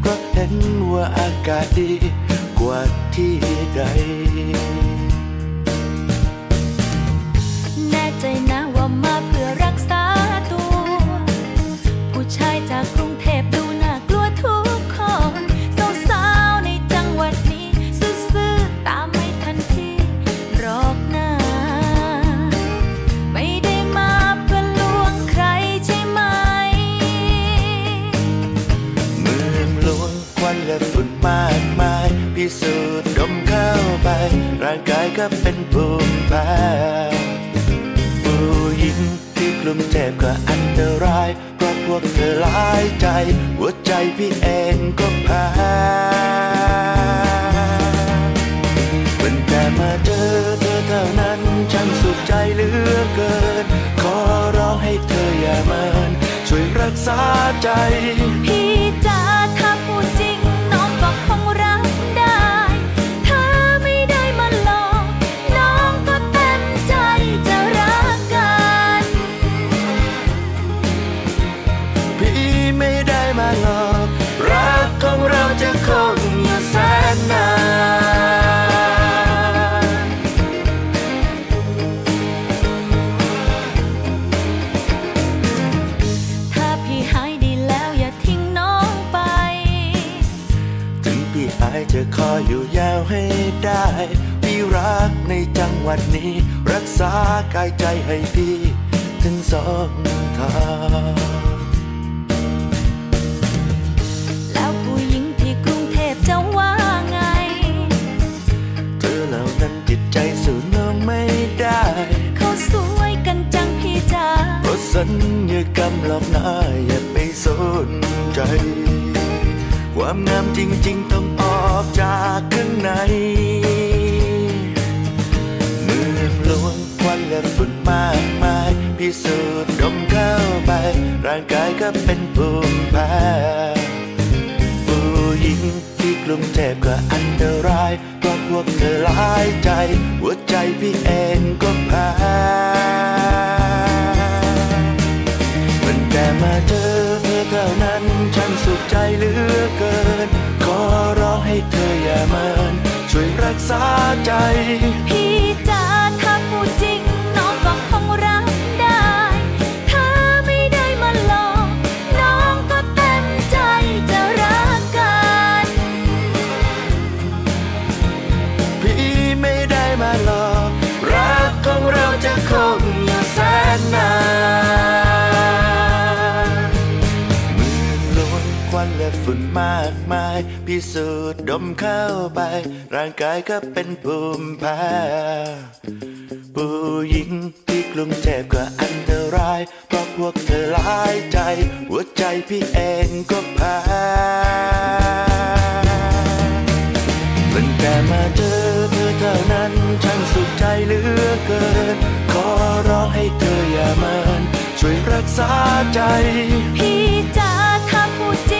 เพราะเห็นว่าอากาศดีกว่าที่ใดายใจ หัวใจพี่เองก็แพ้เป็นแต่มาเจอเธอเท่านั้นฉันสุขใจเหลือเกิน ขอร้องให้เธออย่าเมินช่วยรักษาใจ พี่จ๋า ออยู่ยาวให้ได้พี่รักในจังหวัดนี้ รักษากายใจให้พี่ถึงสองทางแล้วผู้หญิงที่กรุงเทพจะว่าไง เธอเหล่านั้นจิตใจสู้น้องไม่ได้ เขาสวยกันจังพี่จ๋าเพราะสัญญากรรมหลอกหน้าอย่าไปสนใจ ความงามจริง ๆ ต้องออกจากข้างใน เมืองหลวงควันและฝุ่นมากมาย พิสูจน์ดมเข้าไป ร่างกายก็เป็นภูมิแพ้ผู้หญิงที่กลุ่มเทพก็อันตรายเพราะพวกเธอลายใจ หัวใจพี่เองก็แพ้มันแต่มาเจอเธอเท่านั้น ฉันสุขใจเหลือเกิน ใจ พี่จ๋าถ้าพูดจริง น้องก็คงรับได้ ถ้าไม่ได้มาหลอกน้องก็เต็มใจจะรักกัน พี่ไม่ได้มาหลอกรักของเราจะคงอยู่แสนนานเมืองหลวงควันและฝุ่นมากมายพิสูจน์ ดมเข้าไป ร่างกายก็เป็นภูมิแพ้ผู้หญิงที่กรุงเทพก็อันตราย เพราะพวกเธอหลายใจ หัวใจพี่เองก็แพ้ตั้งแต่มาเจอเธอเท่านั้นฉันสุขใจเหลือเกิน ขอร้องให้เธออย่าเมินช่วยรักษาใจ พี่จ๋าถ้าพูดจ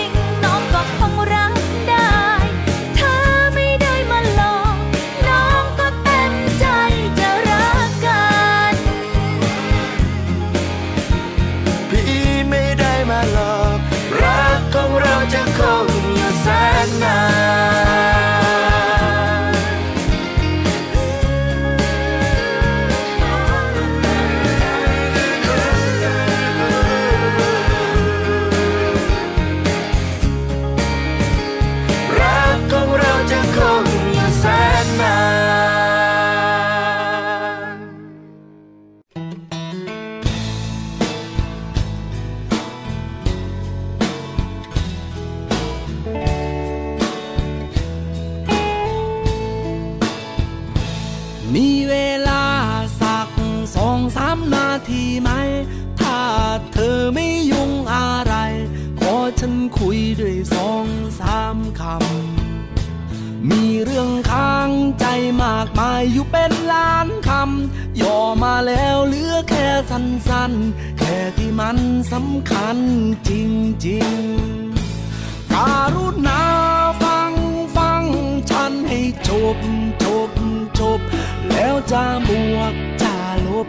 ทีไหม ถ้าเธอไม่ยุ่งอะไร ขอฉันคุยด้วยสองสามคำ มีเรื่องค้างใจมากมายอยู่เป็นล้านคำ ย่อมาแล้วเหลือแค่สั้นๆ แค่ที่มันสำคัญจริงๆการุณาฟังฟังฉันให้จบจบจบแล้วจะบวกจะลบ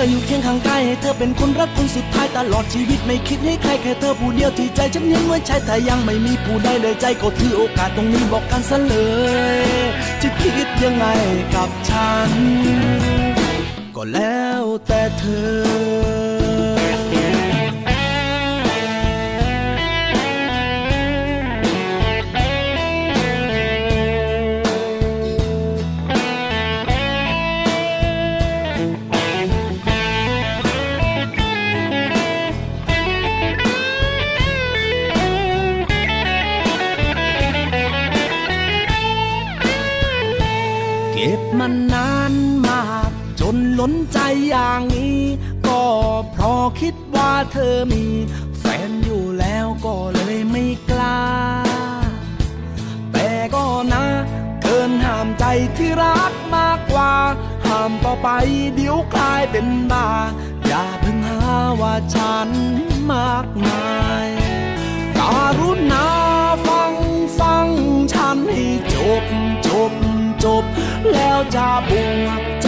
ออยู่เคียงข้างกายให้เธอเป็นคนรักคนสุดท้ายตลอดชีวิตไม่คิดให้ใครแค่เธอผู้เดียวที่ใจฉันยังไว้ใช้แต่ยังไม่มีผู้ใดเลยใจก็ถือโอกาสตรงนี้บอกกันซะเลย จะคิดยังไงกับฉัน ก็แล้วแต่เธอ นล้นใจอย่างนี้ ก็เพราะคิดว่าเธอมี แฟนอยู่แล้วก็เลยไม่กล้า แต่ก็นะเกินห้ามใจที่รักมากกว่า ห้ามต่อไปเดี๋ยวกลายเป็นบ้า อย่าเพิ่งหาว่าฉันมากมายการุณาฟังฟังฉันให้จบจบจบ แล้วจะบวกจะ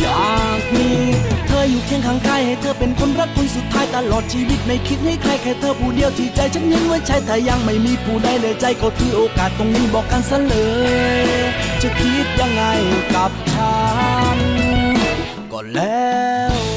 อยากมี เธออยู่เคียงข้างกายให้เธอเป็นคนรักคนสุดท้ายตลอดชีวิตไม่คิดให้ใครแค่เธอผู้เดียวที่ใจฉันยังไว้ใช้แต่ยังไม่มีผู้ใดเลยใจก็ถือโอกาสตรงนี้บอกกันซะเลย จะคิดยังไงกับฉันก็แล้ว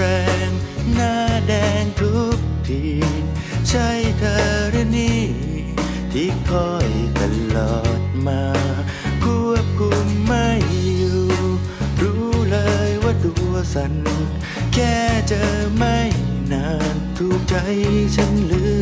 แรง หน้าแดงทุกที ใช่เธอหรือนี่ ที่คอยตลอดมา ควบคุมไม่อยู่ รู้เลยว่าตัวสั่น แค่เจอไม่นานถูกใจฉันหลือ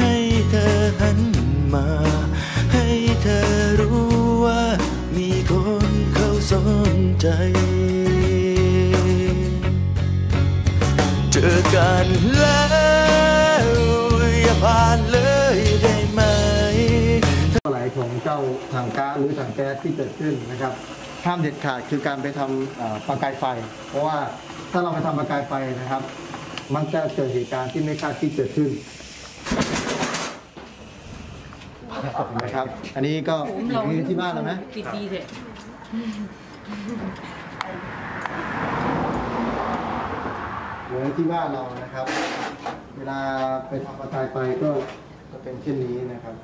ให้เธอหันมา ให้เธอรู้ว่ามีคนเขาสนใจ เจอกันแล้วอย่าผ่านเลยได้ไหมไหลของเจ้าถังก๊าซหรือถังแก๊สที่เกิดขึ้นนะครับห้ามเด็ดขาดคือการไปทำประกายไฟ เพราะว่าถ้าเราไปทำประกายไฟนะครับ มันจะเกิดเหตุการณ์ที่ไม่คาดคิดเกิดขึ้น นะครับ อันนี้ก็อยู่ที่บ้านแล้วนะกี่ปีเถอะเหมือนที่บ้านเรานะครับ เวลาไปทำประกายไปก็จะเป็นเช่นนี้นะครับ